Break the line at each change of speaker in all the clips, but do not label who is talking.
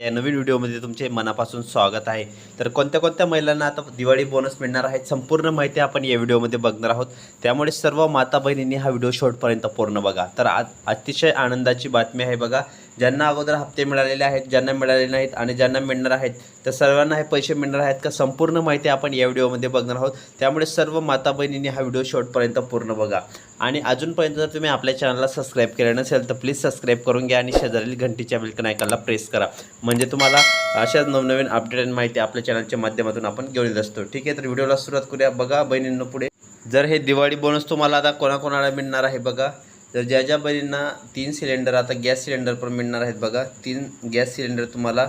या नवीन व्हिडिओमध्ये तुमचे मनापासून स्वागत आहे. तर कोणत्या कोणत्या महिलांना आता दिवाळी बोनस मिळणार आहे संपूर्ण माहिती आपण या व्हिडिओमध्ये बघणार आहोत. त्यामुळे सर्व माता बहिणींनी हा व्हिडिओ शेवटपर्यंत पूर्ण बघा. तर आज अतिशय आनंदाची बातमी आहे बघा. ज्यांना अगोदर हप्ते मिळालेले आहेत ज्यांना मिळालेले नाहीत आणि ज्यांना मिळणार आहेत तर सर्वांना हे पैसे मिळणार आहेत का? संपूर्ण माहिती आपण या व्हिडिओमध्ये बघणार आहोत. त्यामुळे सर्व माता बहिणींनी हा व्हिडिओ शेवटपर्यंत पूर्ण बघा. आणि अजूनपर्यंत जर तुम्ही आपल्या चॅनलला सबस्क्राईब केलं नसेल तर प्लीज सबस्क्राईब करून घ्या आणि शेजारील घंटीच्या बिलकन आयकॉनला प्रेस करा. म्हणजे तुम्हाला अशाच नवनवीन अपडेट आणि माहिती आपल्या चॅनलच्या माध्यमातून आपण घेऊन येत असतो. ठीक आहे तर व्हिडिओला सुरुवात करूया. बघा बहिणींना पुढे. जर हे दिवाळी बोनस तुम्हाला आता कोणाकोणाला मिळणार आहे बघा. तर ज्या ज्या बहिणींना तीन सिलेंडर आता गॅस सिलेंडर पण मिळणार आहेत बघा. तीन गॅस सिलेंडर तुम्हाला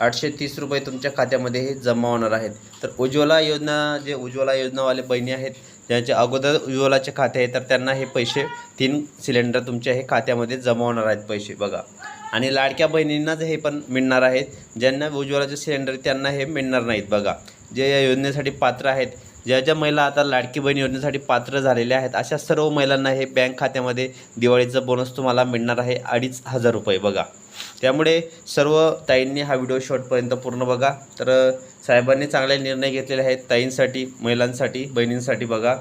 आठशे तीस रुपये तुमच्या खात्यामध्ये हे जमा होणार आहेत. तर उज्ज्वला योजना जे उज्ज्वला योजनावाले बहिणी आहेत ज्यांच्या अगोदर उज्ज्वलाचे खाते आहे तर त्यांना हे पैसे तीन सिलेंडर तुमच्या हे खात्यामध्ये जमा होणार आहेत पैसे बघा. आणि लाडक्या बहिणींनाच हे पण मिळणार आहेत. ज्यांना उज्ज्वलाचे सिलेंडर त्यांना हे मिळणार नाहीत बघा. जे या योजनेसाठी पात्र आहेत ज्या ज्या महिला आता लाडकी बहीण योजनेसाठी पात्र झालेल्या आहेत अशा सर्व महिलांना हे बँक खात्यामध्ये दिवाळीचं बोनस तुम्हाला मिळणार आहे अडीच हजार रुपये बघा. त्यामुळे सर्व ताईंनी हा व्हिडिओ शॉर्टपर्यंत पूर्ण बघा. तर साहेबांनी चांगले निर्णय घेतलेले आहेत ताईंसाठी महिलांसाठी बहिणींसाठी बघा.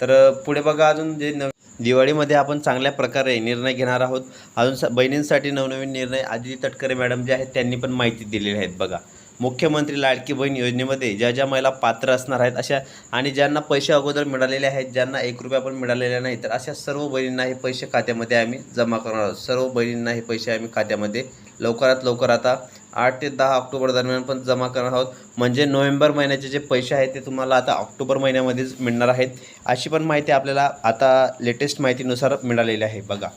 तर पुढे बघा अजून जे नव दिवाळीमध्ये आपण चांगल्या प्रकारे निर्णय घेणार आहोत. अजून स बहिणींसाठी नवनवीन निर्णय आदिती तटकरे मॅडम जे आहेत त्यांनी पण माहिती दिलेली आहेत बघा. मुख्यमंत्री लाडकी बहीण योजनेमध्ये ज्या ज्या महिला पात्र असणार आहेत अशा आणि ज्यांना पैसे अगोदर मिळालेले आहेत ज्यांना एक रुपया पण मिळालेला नाही तर अशा सर्व बहिणींना हे पैसे खात्यामध्ये आम्ही जमा करणार आहोत. सर्व बहिणींना हे पैसे आम्ही खात्यामध्ये लवकरात लवकर आता आठ ते दहा ऑक्टोबर दरम्यान पण जमा करणार आहोत. म्हणजे नोव्हेंबर महिन्याचे जे पैसे आहेत ते तुम्हाला आता ऑक्टोबर महिन्यामध्येच मिळणार आहेत. अशी पण माहिती आपल्याला आता लेटेस्ट माहितीनुसार मिळालेली आहे बघा.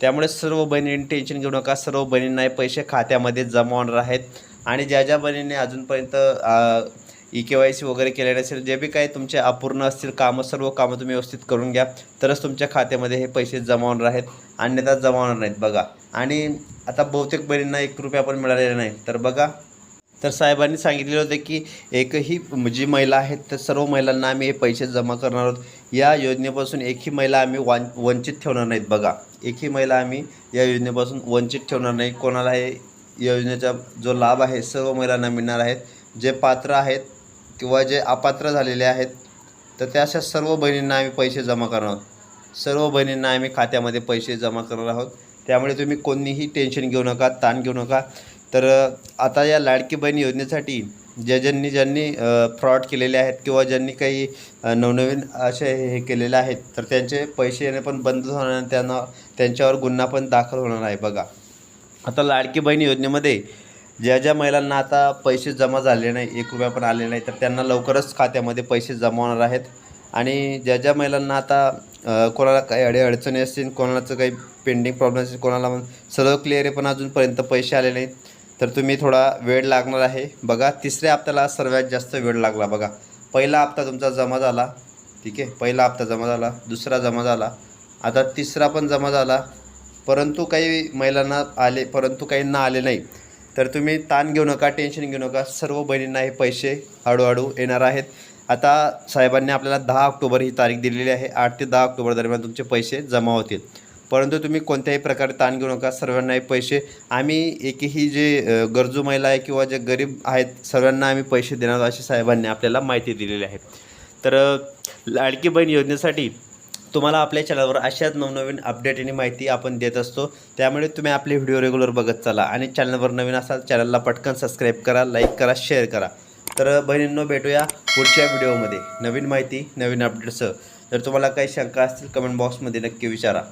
त्यामुळे सर्व बहिणींनी टेन्शन घेऊ नका. सर्व बहिणींना हे पैसे खात्यामध्ये जमा होणार आहेत. आणि ज्या ज्या बहिणींनी अजूनपर्यंत ई के वाय सी वगैरे केले नसेल जे बी काही तुमचे अपूर्ण असतील कामं सर्व कामं तुम्ही व्यवस्थित करून घ्या. तरच तुमच्या खात्यामध्ये हे पैसे जमा होणार आहेत. अन्यथा जमा होणार नाहीत बघा. आणि आता बहुतेक बहिणींना एक रुपया पण मिळालेला नाही. तर बघा. तर साहेबांनी सांगितलेलं होतं की एकही जी महिला आहेत तर सर्व महिलांना आम्ही हे पैसे जमा करणार आहोत. या योजनेपासून एकही महिला आम्ही वां वंचित ठेवणार नाहीत बघा. एकही महिला आम्ही या योजनेपासून वंचित ठेवणार नाही. कोणाला हे योजनेचा जो लाभ आहे सर्व महिलांना मिळणार आहेत. जे पात्र आहेत किंवा जे अपात्र झालेले आहेत तर त्या अशा सर्व बहिणींना आम्ही पैसे जमा करणार आहोत. सर्व बहिणींना आम्ही खात्यामध्ये पैसे जमा करणार आहोत. त्यामुळे तुम्ही कोणीही टेन्शन घेऊ नका ताण घेऊ नका. तर आता या लाडकी बहीण योजनेसाठी ज्या ज्यांनी ज्यांनी फ्रॉड केलेले आहेत किंवा ज्यांनी काही नवनवीन असे हे केलेले आहेत तर त्यांचे पैसे येणे पण बंद होणार आणि त्यांना त्यांच्यावर गुन्हा पण दाखल होणार आहे बघा. आता लाडकी बहीण योजनेमध्ये ज्या ज्या महिलांना आता पैसे जमा झाले नाही एक रुपया पण आले नाही तर त्यांना लवकरच खात्यामध्ये पैसे जमा होणार आहेत. आणि ज्या ज्या महिलांना आता कोणाला काही अडे अडचणी असतील कोणाचं काही पेंडिंग प्रॉब्लेम असेल कोणाला सर्व क्लिअर आहे पण अजूनपर्यंत पैसे आले नाहीत तर तुम्ही थोडा वेळ लागणार आहे. बघा तिसऱ्या हप्त्याला सर्वात जास्त वेळ लागला बघा. पहिला हप्ता तुमचा जमा झाला ठीक आहे? पहिला हप्ता जमा झाला दुसरा जमा झाला. आता तिसरा पण जमा झाला परंतु काही महिलांना आले परंतु काहींना आले नाही तर तुम्ही ताण घेऊ नका टेन्शन घेऊ नका. सर्व बहिणींना हे पैसे हळूहळू येणार आहेत. आता साहेबांनी आपल्याला दहा ऑक्टोबर ही तारीख दिलेली आहे. आठ ते दहा ऑक्टोबर दरम्यान तुमचे पैसे जमा होतील. परंतु तुम्ही कोणत्याही प्रकारे ताण घेऊ नका सर्वांना हे पैसे आम्ही एकही जे गरजू महिला आहे किंवा जे गरीब आहेत सर्वांना आम्ही पैसे देणार आहोत अशी साहेबांनी आपल्याला माहिती दिलेली आहे. तर लाडकी बहीण योजनेसाठी तुम्हाला आपल्या चॅनलवर अशाच नवनवीन अपडेट आणि माहिती आपण देत असतो त्यामुळे तुम्ही आपले व्हिडिओ रेग्युलर बघत चला. आणि चॅनलवर नवीन असाल चॅनलला पटकन सबस्क्राईब करा लाईक करा शेअर करा. तर बहिणींनो भेटूया पुढच्या व्हिडिओमध्ये नवीन माहिती नवीन अपडेटसह जर तुम्हाला काही शंका असतील कमेंट बॉक्समध्ये नक्की विचारा.